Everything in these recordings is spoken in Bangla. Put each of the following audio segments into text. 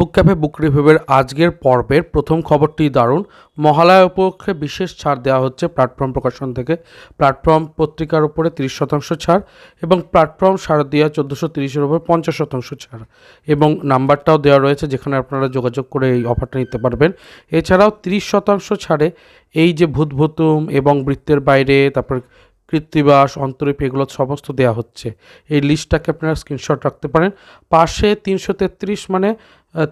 বুক ক্যাফে বুক রিভিউয়ের আজকের পর্বের প্রথম খবরটি দারুণ। মহালয়া উপলক্ষে বিশেষ ছাড় দেওয়া হচ্ছে প্ল্যাটফর্ম প্রকাশন থেকে। প্ল্যাটফর্ম পত্রিকার উপরে তিরিশ শতাংশ ছাড় এবং প্ল্যাটফর্ম শারদিয়া চোদ্দোশো তিরিশের উপর পঞ্চাশ শতাংশ ছাড়। এবং নাম্বারটাও দেওয়া রয়েছে যেখানে আপনারা যোগাযোগ করে এই অফারটা নিতে পারবেন। এছাড়াও তিরিশ শতাংশ ছাড়ে এই যে ভূতভুতুম এবং বৃত্তের বাইরে, তারপর কৃত্তিবাস, অন্তরীপ, এগুলো সমস্ত দেওয়া হচ্ছে। এই লিস্টটাকে আপনারা স্ক্রিনশট রাখতে পারেন। পাশে তিনশো তেত্রিশ মানে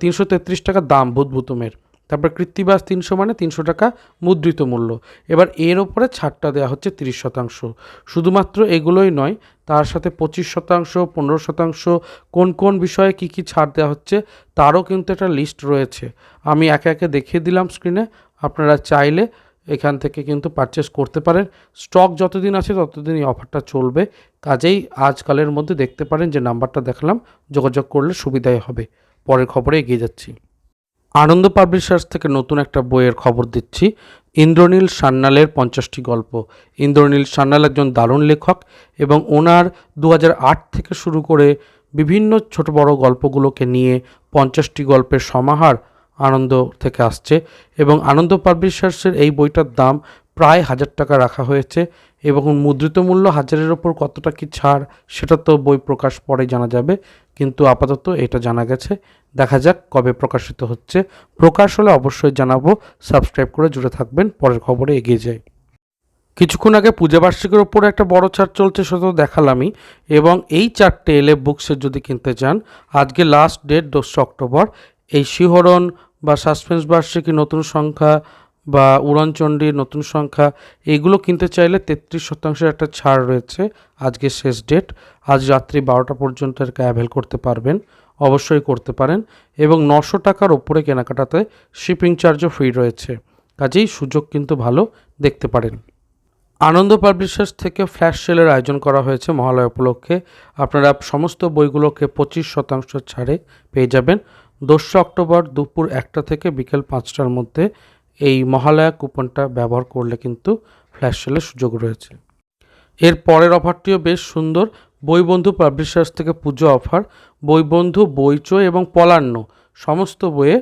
তিনশো তেত্রিশ টাকা দাম ভূতভুতুমের তারপর কৃত্তিবাস তিনশো মানে তিনশো টাকা মুদ্রিত মূল্য। এবার এর ওপরে ছাড়টা দেওয়া হচ্ছে তিরিশ শতাংশ। শুধুমাত্র এগুলোই নয়, তার সাথে পঁচিশ শতাংশ, পনেরো শতাংশ, কোন কোন বিষয়ে কি কি ছাড় দেওয়া হচ্ছে, তারও কিন্তু একটা লিস্ট রয়েছে। আমি একে একে দেখিয়ে দিলাম স্ক্রিনে আপনারা চাইলে এখান থেকে কিন্তু পারচেস করতে পারেন। স্টক যতদিন আছে ততদিন এই অফারটা চলবে। কাজেই আজকালের মধ্যে দেখতে পারেন যে নাম্বারটা দেখালাম, যোগাযোগ করলে সুবিধাই হবে। পরের খবরে এগিয়ে যাচ্ছি। আনন্দ পাবলিশার্স থেকে নতুন একটা বইয়ের খবর দিচ্ছি। ইন্দ্রনীল সান্যালের পঞ্চাশটি গল্প। ইন্দ্রনীল সান্যাল একজন দারুণ লেখক এবং ওনার দু থেকে শুরু করে বিভিন্ন ছোট বড় গল্পগুলোকে নিয়ে পঞ্চাশটি গল্পের সমাহার আনন্দ থেকে আসছে এবং আনন্দ পাবলিশার্সের এই বইটার দাম প্রায় হাজার টাকা রাখা হয়েছে এবং মুদ্রিত মূল্য হাজারের ওপর কতটা কি ছাড় সেটা তো বই প্রকাশ পরে জানা যাবে, কিন্তু আপাতত এটা জানা গেছে। দেখা যাক কবে প্রকাশিত হচ্ছে। প্রকাশ হলে অবশ্যই জানাব। সাবস্ক্রাইব করে জুড়ে থাকবেন। পরের খবরে এগিয়ে যাই। কিছুক্ষণ আগে পূজা বার্ষিকের ওপরে একটা বড় ছাড় চলছে সেটা দেখালামই এবং এই চারটে এলে বুকসের যদি কিনতে চান, আজকে লাস্ট ডেট দোসরা অক্টোবর, এই শিহরণ বা সাসপেন্স বার্ষিকী নতুন সংখ্যা বা উড়নচণ্ডীর নতুন সংখ্যা এইগুলো কিনতে চাইলে তেত্রিশ শতাংশের একটা ছাড় রয়েছে আজকে শেষ ডেট আজ রাত্রি বারোটা পর্যন্ত এরকে অ্যাভেল করতে পারবেন, অবশ্যই করতে পারেন এবং নশো টাকার ওপরে কেনাকাটাতে শিপিং চার্জও ফ্রি রয়েছে। কাজেই সুযোগ কিন্তু ভালো, দেখতে পারেন। আনন্দ পাবলিশার্স থেকে ফ্ল্যাশ সেলের আয়োজন করা হয়েছে মহালয়া উপলক্ষে। আপনারা সমস্ত বইগুলোকে পঁচিশ শতাংশ ছাড়ে পেয়ে যাবেন। দোসরা অক্টোবর দুপুর একটা থেকে বিকেল পাঁচটার মধ্যে এই মহালয়া কুপনটা ব্যবহার করলে কিন্তু ফ্ল্যাশ সেলের সুযোগ রয়েছে। এর পরের অফারটিও বেশ সুন্দর। বইবন্ধু পাবলিশার্স থেকে পুজো অফার। বইবন্ধু, বইচো এবং পলান্ন সমস্ত বইয়ে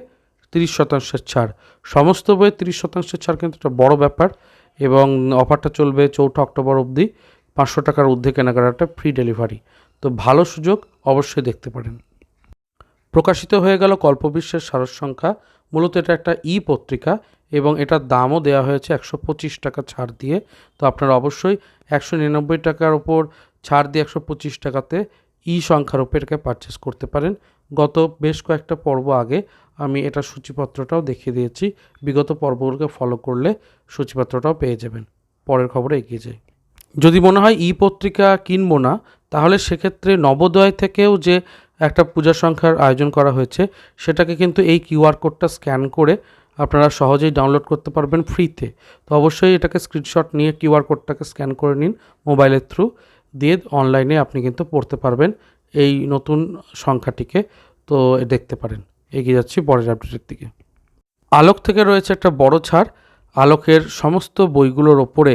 তিরিশ শতাংশের ছাড়। সমস্ত বইয়ে তিরিশ শতাংশের ছাড় কিন্তু একটা বড় ব্যাপার এবং অফারটা চলবে চৌঠা অক্টোবর অবধি পাঁচশো টাকার ঊর্ধ্বে কেনাকাটা ফ্রি ডেলিভারি তো ভালো সুযোগ অবশ্যই দেখতে পারেন। প্রকাশিত হয়ে গেল কল্পবিশ্বের সারস সংখ্যা। মূলত এটা একটা ই পত্রিকা এবং এটার দামও দেওয়া হয়েছে একশো পঁচিশ টাকা ছাড় দিয়ে। তো আপনারা অবশ্যই একশো নিরানব্বই টাকার ওপর ছাড় দিয়ে একশো পঁচিশ টাকাতে ই সংখ্যার ওপর এটাকে পারচেস করতে পারেন। গত বেশ কয়েকটা পর্ব আগে আমি এটা সূচিপত্রটাও দেখিয়ে দিয়েছি। বিগত পর্বগুলোকে ফলো করলে সূচিপত্রটাও পেয়ে যাবেন। পরের খবরে এগিয়ে যাই। যদি মনে হয় ই পত্রিকা কিনবো না, তাহলে সেক্ষেত্রে নবোদয় থেকেও যে একটা পূজা সংখ্যার আয়োজন করা হয়েছে। সেটাকে কিন্তু এই কিউআর কোডটা স্ক্যান করে আপনারা সহজেই ডাউনলোড করতে পারবেন ফ্রিতে। তো অবশ্যই এটাকে স্ক্রিনশট নিয়ে কিউআর কোডটাকে স্ক্যান করে নিন মোবাইলের থ্রু। দিয়ে অনলাইনে আপনি কিন্তু পড়তে পারবেন এই নতুন সংখ্যাটিকে। তো দেখতে পারেন। এগিয়ে যাচ্ছি পরের আপডেটের দিকে। আলোক থেকে রয়েছে একটা বড় ছাড়। আলোকের সমস্ত বইগুলোর ওপরে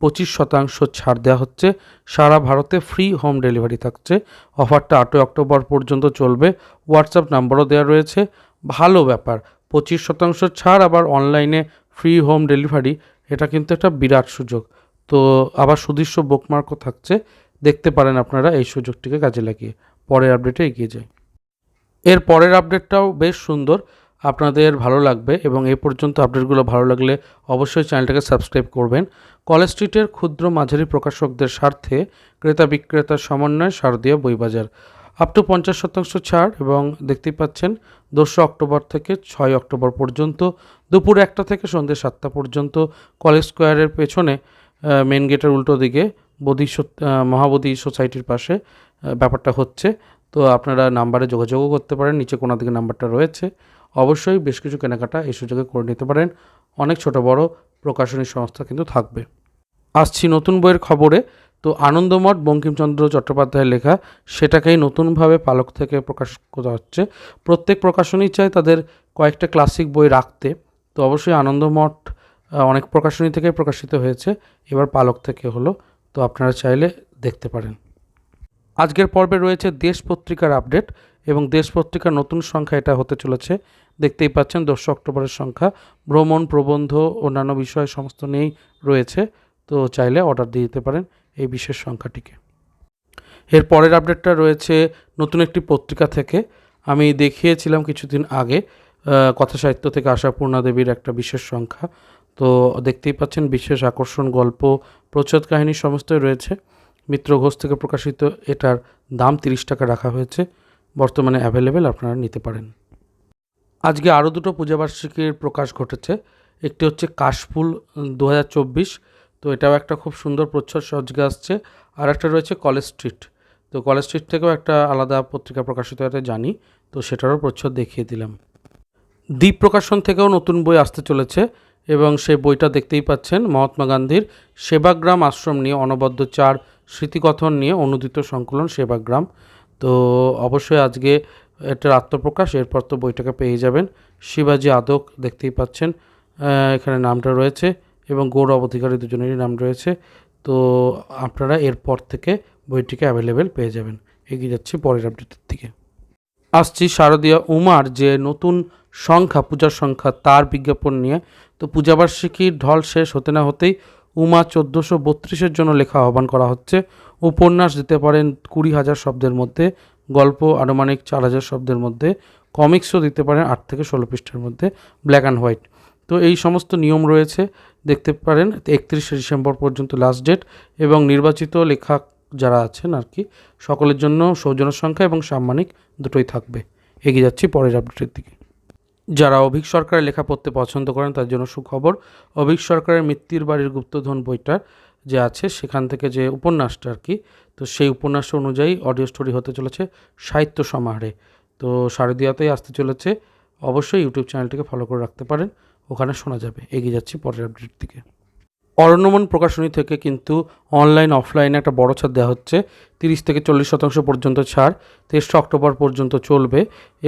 পঁচিশ শতাংশ ছাড় দেওয়া হচ্ছে। সারা ভারতে ফ্রি হোম ডেলিভারি থাকছে। অফারটা আটই অক্টোবর পর্যন্ত চলবে। হোয়াটসঅ্যাপ নাম্বারও দেওয়া রয়েছে। ভালো ব্যাপার, পঁচিশ শতাংশ ছাড় আবার অনলাইনে ফ্রি হোম ডেলিভারি এটা কিন্তু একটা বিরাট সুযোগ। তো আবার সুদৃশ্য বুকমার্কও থাকছে। দেখতে পারেন আপনারা এই সুযোগটিকে কাজে লাগিয়ে। পরের আপডেটে এগিয়ে যাই। এর পরের আপডেটটাও বেশ সুন্দর। আপনাদের ভালো লাগবে এবং এ পর্যন্ত আপডেটগুলো ভালো লাগলে অবশ্যই চ্যানেলটাকে সাবস্ক্রাইব করবেন। কলেজ স্ট্রিটের ক্ষুদ্র মাঝারি প্রকাশকদের স্বার্থে ক্রেতা বিক্রেতার সমন্বয়ে শারদীয় বইবাজার। আপ টু পঞ্চাশ শতাংশ ছাড় এবং দেখতেই পাচ্ছেন, দোসরা অক্টোবর থেকে ছয় অক্টোবর পর্যন্ত দুপুর একটা থেকে সন্ধ্যে সাতটা পর্যন্ত কলেজ স্কোয়ারের পেছনে মেন গেটের উল্টো দিকে বোধি মহাবোধি সোসাইটির পাশে ব্যাপারটা হচ্ছে। তো আপনারা নাম্বারে যোগাযোগও করতে পারেন, নিচে কোনো দিকে নাম্বারটা রয়েছে। অবশ্যই বেশ কিছু কেনাকাটা এই সুযোগে করে নিতে পারেন। অনেক ছোট বড় প্রকাশনী সংস্থা কিন্তু থাকবে। আসছি নতুন বইয়ের খবরে। তো আনন্দমঠ বঙ্কিমচন্দ্র চট্টোপাধ্যায়ের লেখা সেটাকেই নতুনভাবে পালক থেকে প্রকাশ করা হচ্ছে। প্রত্যেক প্রকাশনী চায় তাদের কয়েকটা ক্লাসিক বই রাখতে। তো অবশ্যই আনন্দমঠ অনেক প্রকাশনী থেকে প্রকাশিত হয়েছে। এবার পালক থেকে হলো। তো আপনারা চাইলে দেখতে পারেন। আজকের পর্বে রয়েছে দেশ পত্রিকার আপডেট। এবং দেশ পত্রিকার নতুন সংখ্যা এটা হতে চলেছে। দেখতেই পাচ্ছেন দোসরা অক্টোবরের সংখ্যা। ভ্রমণ, প্রবন্ধ, অন্যান্য বিষয় সমস্ত নিয়েই রয়েছে। তো চাইলে অর্ডার দিয়ে দিতে পারেন এই বিশেষ সংখ্যাটিকে। এর পরের আপডেটটা রয়েছে নতুন একটি পত্রিকা থেকে। আমি দেখিয়েছিলাম কিছুদিন আগে কথা সাহিত্য থেকে আশা পূর্ণাদেবীর একটা বিশেষ সংখ্যা। তো দেখতেই পাচ্ছেন বিশেষ আকর্ষণ, গল্প, প্রচ্ছদ কাহিনী সমস্তই রয়েছে। মিত্র ঘোষ থেকে প্রকাশিত এটার দাম তিরিশ টাকা রাখা হয়েছে। বর্তমানে অ্যাভেলেবেল আপনারা নিতে পারেন। আজকে আরও দুটো পূজাবার্ষিকীর প্রকাশ ঘটেছে। একটি হচ্ছে কাশফুল দু হাজার চব্বিশ। তো এটাও একটা খুব সুন্দর প্রচ্ছদ সজ্জা আসছে। আর একটা রয়েছে কলেজ স্ট্রিট। তো কলেজ স্ট্রিট থেকেও একটা আলাদা পত্রিকা প্রকাশিত হতে জানি। তো সেটারও প্রচ্ছদ দেখিয়ে দিলাম। দ্বীপ প্রকাশন থেকেও নতুন বই আসতে চলেছে এবং সেই বইটা দেখতেই পাচ্ছেন মহাত্মা গান্ধীর সেবাগ্রাম আশ্রম নিয়ে অনবদ্য চার স্মৃতিকথন নিয়ে অনুদিত সংকলন সেবাগ্রাম। তো অবশ্যই আজকে এটার আত্মপ্রকাশ, এরপর তো বইটাকে পেয়ে যাবেন। শিবাজি আদক দেখতেই পাচ্ছেন এখানে নামটা রয়েছে এবং গৌরব অধিকারী দুজনেরই নাম রয়েছে। তো আপনারা এরপর থেকে বইটিকে অ্যাভেলেবেল পেয়ে যাবেন। এগিয়ে যাচ্ছি পরের আপডেটের দিকে। আসছি শারদীয়া উমার, যে নতুন সংখ্যা, পূজার সংখ্যা, তার বিজ্ঞাপন নিয়ে। তো পূজাবার্ষিকীর ঢল শেষ হতে না হতেই উমা চোদ্দোশো বত্রিশের জন্য লেখা আহ্বান করা হচ্ছে। উপন্যাস দিতে পারেন কুড়ি হাজার শব্দের মধ্যে, গল্প, আনুমানিক চার হাজার শব্দের মধ্যে, কমিক্সও দিতে পারেন আট থেকে ষোলো পৃষ্ঠার মধ্যে ব্ল্যাক অ্যান্ড হোয়াইট তো এই সমস্ত নিয়ম রয়েছে, দেখতে পারেন একত্রিশে ডিসেম্বর পর্যন্ত লাস্ট ডেট এবং নির্বাচিত লেখক যারা আছেন আর কি, সকলের জন্য সৌজন্য সংখ্যা এবং সাম্মানিক দুটোই থাকবে। এগিয়ে যাচ্ছি পরের আপডেটের দিকে। যারা অভিক সরকারের লেখা পড়তে পছন্দ করেন, তার জন্য সুখবর। অভিক সরকারের মৃত্যুর বাড়ির গুপ্তধন বইটা যে আছে, সেখান থেকে যে উপন্যাসটা আর কি, তো সেই উপন্যাস অনুযায়ী অডিও স্টোরি হতে চলেছে সাহিত্য সমাহারে। তো শারদীয়াতেই আসতে চলেছে। অবশ্যই ইউটিউব চ্যানেলটিকে ফলো করে রাখতে পারেন। ওখানে শোনা যাবে। এগিয়ে যাচ্ছি পরের আপডেট দিকে। অরণ্যমন প্রকাশনী থেকে কিন্তু অনলাইন অফলাইনে একটা বড় ছাড় দেওয়া হচ্ছে। তিরিশ থেকে চল্লিশ শতাংশ পর্যন্ত ছাড় তেসরা অক্টোবর পর্যন্ত চলবে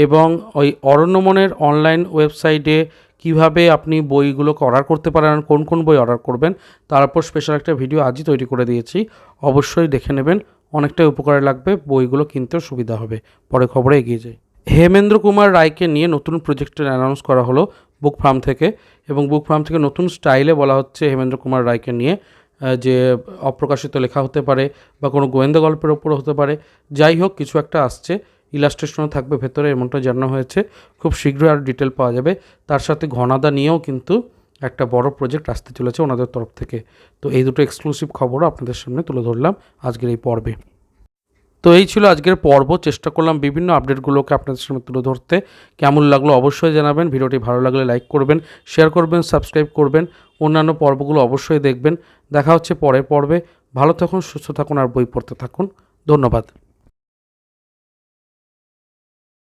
এবং ওই অরণ্যমনের অনলাইন ওয়েবসাইটে কীভাবে আপনি বইগুলোকে অর্ডার করতে পারেন, কোন কোন বই অর্ডার করবেন, তার উপর স্পেশাল একটা ভিডিও আজই তৈরি করে দিয়েছি। অবশ্যই দেখে নেবেন, অনেকটাই উপকারে লাগবে, বইগুলো কিনতেও সুবিধা হবে। পরে খবরে এগিয়ে যাই। হেমেন্দ্র কুমার রায়কে নিয়ে নতুন প্রজেক্টের অ্যানাউন্স করা হলো। বুক ফার্ম থেকে এবং বুক ফার্ম থেকে নতুন স্টাইলে বলা হচ্ছে হেমেন্দ্র কুমার রায়কে নিয়ে যে অপ্রকাশিত লেখা হতে পারে বা কোনো গোয়েন্দা গল্পের ওপর হতে পারে। যাই হোক, কিছু একটা আসছে। ইলাস্ট্রেশনও থাকবে ভেতরে, এমনটা জানানো হয়েছে। খুব শীঘ্রই আর ডিটেল পাওয়া যাবে। তার সাথে ঘনাদা নিয়েও কিন্তু একটা বড় প্রজেক্ট আসতে চলেছে ওনাদের তরফ থেকে। তো এই দুটো এক্সক্লুসিভ খবরও আপনাদের সামনে তুলে ধরলাম আজকের এই পর্বে। তো এই ছিল আজকের পর্ব। চেষ্টা করলাম বিভিন্ন আপডেটগুলোকে আপনাদের সামনে তুলে ধরতে। কেমন লাগল অবশ্যই জানাবেন। ভিডিওটি ভালো লাগলে লাইক করবেন, শেয়ার করবেন, সাবস্ক্রাইব করবেন। অন্যান্য পর্বগুলো অবশ্যই দেখবেন। দেখা হচ্ছে পরের পর্বে। ভালো থাকুন, সুস্থ থাকুন, আর বই পড়তে থাকুন। ধন্যবাদ।